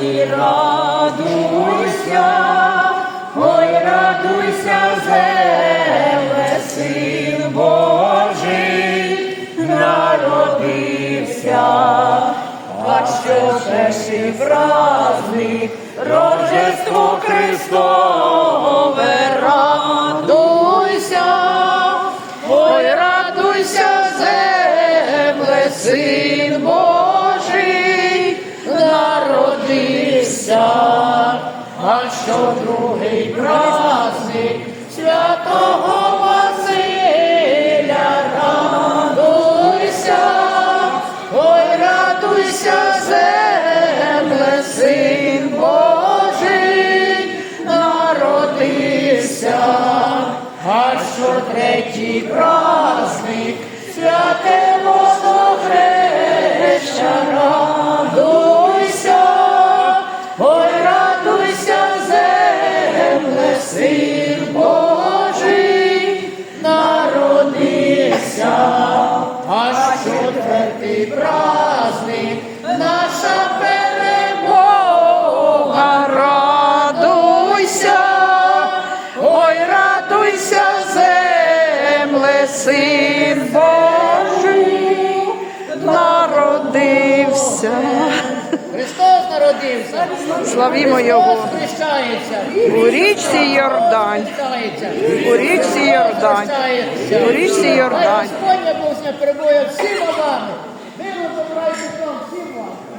Спасі, радуйся, ой, радуйся, земле, син Божий народився, а що перший праздник, Рождество Христове, радуйся, ой, радуйся, земле, син Божий народився, а що другий праздник святого Василя, радуйся, ой, радуйся, земле, син Божий народився, а що третій праздник святе праздник наша перемога, радуйся, ой, радуйся, земле, син Божий народився. Христос народився. Славімо Його. У річці Йордань. У річці Йордань. У річці Йордань. Господня Бог перебує всіма вами.